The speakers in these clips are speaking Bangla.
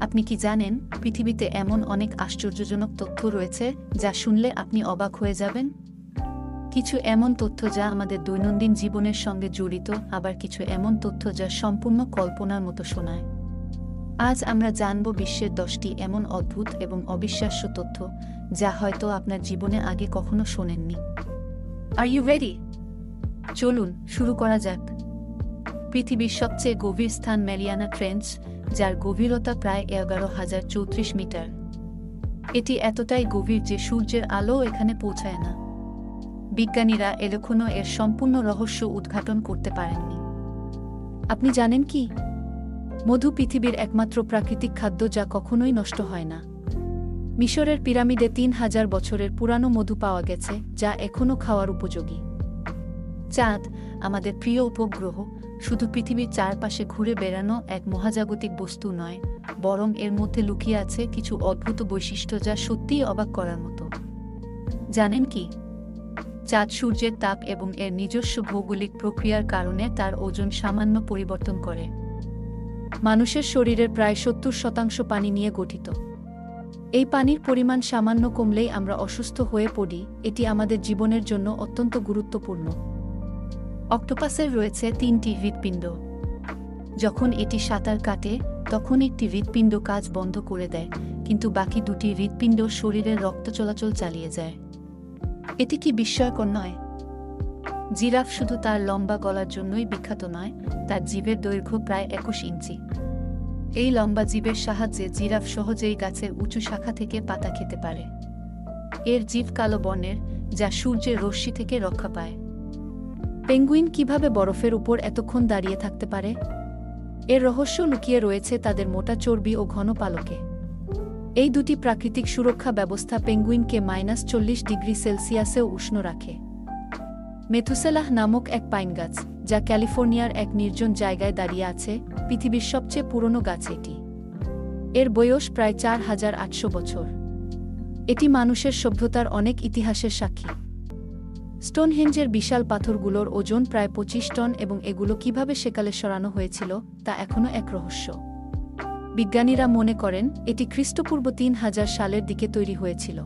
আপনি কি জানেন, পৃথিবীতে এমন অনেক আশ্চর্যজনক তথ্য রয়েছে যা শুনলে আপনি অবাক হয়ে যাবেন? কিছু এমন তথ্য যা আমাদের দৈনন্দিন জীবনের সঙ্গে জড়িত, আবার কিছু এমন তথ্য যা সম্পূর্ণ কল্পনার মতো শোনায়। আজ আমরা জানব বিশ্বের দশটি এমন অদ্ভুত এবং অবিশ্বাস্য তথ্য যা হয়তো আপনার জীবনে আগে কখনো শোনেননি। আর ইউ রেডি চলুন, শুরু করা যাক। পৃথিবীর সবচেয়ে গভীর স্থান ম্যারিয়ানা ট্রেঞ্চ যার গভীরতা প্রায় এগারো হাজার চৌত্রিশ মিটার। এটি এতটাই গভীর যে সূর্যের আলো এখানে পৌঁছায় না। বিজ্ঞানীরা এখনও এর সম্পূর্ণ রহস্য উদ্ঘাটন করতে পারেননি। আপনি জানেন কি? মধু পৃথিবীর একমাত্র প্রাকৃতিক খাদ্য যা কখনোই নষ্ট হয় না। মিশরের পিরামিডে তিন হাজার বছরের পুরানো মধু পাওয়া গেছে, যা এখনও খাওয়ার উপযোগী। চাঁদ, আমাদের প্রিয় উপগ্রহ শুধু পৃথিবীর চারপাশে ঘুরে বেড়ানো এক মহাজাগতিক বস্তু নয়, বরং এর মধ্যে লুকিয়ে আছে কিছু অদ্ভুত বৈশিষ্ট্য যা সত্যিই অবাক করার মতো। জানেন কি? চাঁদ সূর্যের তাপ এবং এর নিজস্ব ভৌগোলিক প্রক্রিয়ার কারণে তার ওজন সামান্য পরিবর্তন করে। মানুষের শরীরের প্রায় সত্তর শতাংশ পানি নিয়ে গঠিত। এই পানির পরিমাণ সামান্য কমলেই আমরা অসুস্থ হয়ে পড়ি, এটি আমাদের জীবনের জন্য অত্যন্ত গুরুত্বপূর্ণ। অক্টোপাসের রয়েছে তিনটি হৃৎপিণ্ড। যখন এটি সাঁতার কাটে, তখন একটি হৃৎপিণ্ড কাজ বন্ধ করে দেয়, কিন্তু বাকি দুটি হৃৎপিণ্ড শরীরের রক্ত চলাচল চালিয়ে যায়। এটি কি বিস্ময়কর নয়? জিরাফ শুধু তার লম্বা গলার জন্যই বিখ্যাত নয়, তার জীবের দৈর্ঘ্য প্রায় একুশ ইঞ্চি। এই লম্বা জীবের সাহায্যে জিরাফ সহজেই গাছের উঁচু শাখা থেকে পাতা খেতে পারে। এর জীব কালো বর্ণের, যা সূর্যের রশ্মি থেকে রক্ষা পায়। পেঙ্গুইন কীভাবে বরফের উপর এতক্ষণ দাঁড়িয়ে থাকতে পারে? এর রহস্য লুকিয়ে রয়েছে তাদের মোটা চর্বি ও ঘন পালকে। এই দুটি প্রাকৃতিক সুরক্ষা ব্যবস্থা পেঙ্গুইনকে মাইনাস চল্লিশ ডিগ্রি সেলসিয়াসেও উষ্ণ রাখে। মেথুসেলাহ নামক এক পাইন গাছ, যা ক্যালিফোর্নিয়ার এক নির্জন জায়গায় দাঁড়িয়ে আছে, পৃথিবীর সবচেয়ে পুরনো গাছ এটি। এর বয়স প্রায় চার হাজার আটশো বছর। এটি মানুষের সভ্যতার অনেক ইতিহাসের সাক্ষী। স্টোনহেঞ্জের বিশাল পাথরগুলোর ওজন প্রায় পঁচিশ টন এবং এগুলো কীভাবে সেকালে সরানো হয়েছিল, তা এখনও এক রহস্য। বিজ্ঞানীরা মনে করেন, এটি খ্রিস্টপূর্ব তিন হাজার সালের দিকে তৈরি হয়েছিল।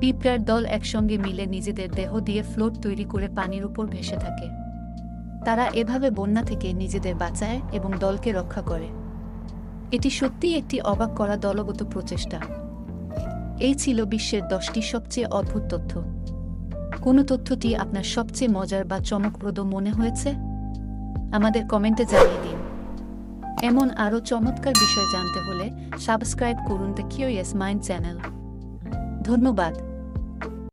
পিঁপড়ার দল একসঙ্গে মিলে নিজেদের দেহ দিয়ে ফ্লোট তৈরি করে পানির উপর ভেসে থাকে। তারা এভাবে বন্যা থেকে নিজেদের বাঁচায় এবং দলকে রক্ষা করে। এটি সত্যিই একটি অবাক করা দলগত প্রচেষ্টা। এই ছিল বিশ্বের দশটি সবচেয়ে অদ্ভুত তথ্য। কোন তথ্যটি আপনার সবচেয়ে মজার বা চমকপ্রদ মনে হয়েছে? আমাদের কমেন্টে জানিয়ে দিন। এমন আরও চমৎকার বিষয় জানতে হলে সাবস্ক্রাইব করুন দ্য কিউরিয়াস মাইন্ড চ্যানেল। ধন্যবাদ।